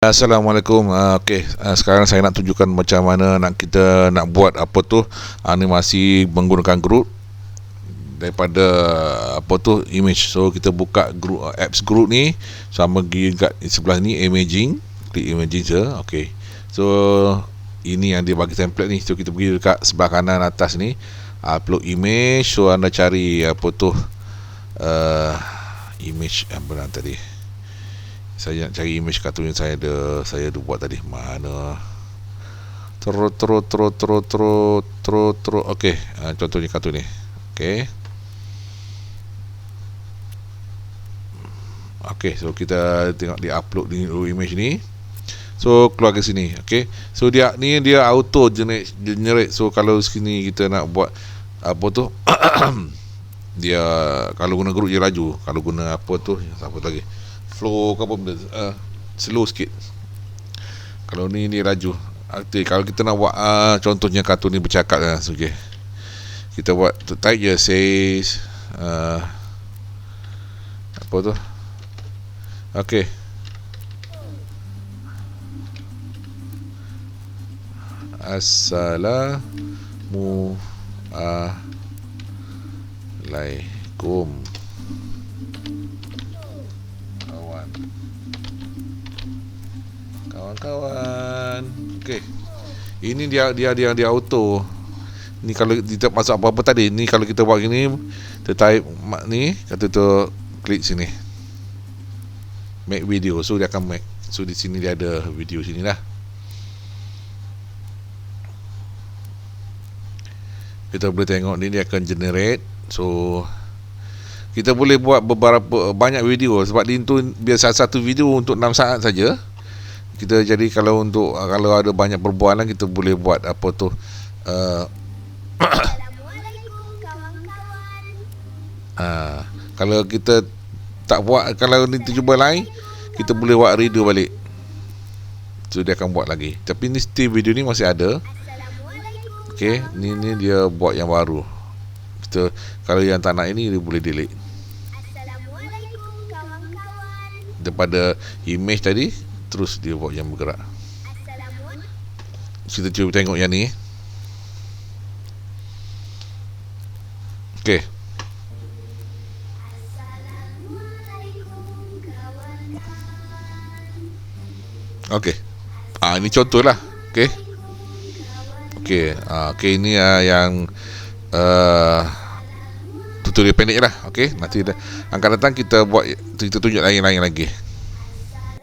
Assalamualaikum. Uh, Okey, uh, sekarang saya nak tunjukkan macam mana nak kita nak buat apa tu animasi menggunakan group daripada apa tu image. So kita buka group uh, apps group ni sama pergi kat sebelah ni imaging, klik imaging je. Okey. So ini yang dia bagi template ni. So kita pergi dekat sebelah kanan atas ni upload image. So anda cari apa tu uh, image yang benar tadi saya nak cari image kartun yang saya ada saya ada buat tadi. Mana? Terus terus terus terus terus terus terus okey uh, contohnya kartun ni. Okey. Okey so kita tengok dia upload ni image ni. So keluar ke sini. Okey. So dia ni dia auto generate generate. So kalau sini kita nak buat apa tu? Dia kalau guna group je laju. Kalau guna apa tu? Apa lagi flow ke apa benda uh, slow sikit. Kalau ni ni laju. Okay, kalau kita nak buat uh, contohnya kartun ni bercakap lah okay. kita buat type je says uh, apa tu? Ok Assalamualaikum kawan-kawan. Okey. Ini dia dia dia dia auto. Ni kalau kita masuk apa-apa tadi, ni kalau kita buat gini, kita type ni, kata tu klik sini. Make video. So dia akan make. So di sini dia ada video sini lah. Kita boleh tengok ni dia akan generate. So kita boleh buat beberapa banyak video. Sebab dia tu biasa satu video untuk 6 saat saja. Kita jadi kalau untuk kalau ada banyak perbualan kita boleh buat apa tu uh, uh, kalau kita tak buat kalau ni cuba lain kita boleh buat redo balik. So dia akan buat lagi. Tapi ni still video ni masih ada. Okay, ni ni dia buat yang baru. Kita kalau yang tak nak ini dia boleh delete daripada image tadi terus dia buat yang bergerak. Kita cuba tengok yang ni. Ok ok ah, ini contoh lah ok ok ah, ok ini uh, yang uh, tutorial pendek lah ok nanti dah, akan datang kita buat kita tunjuk lain-lain lagi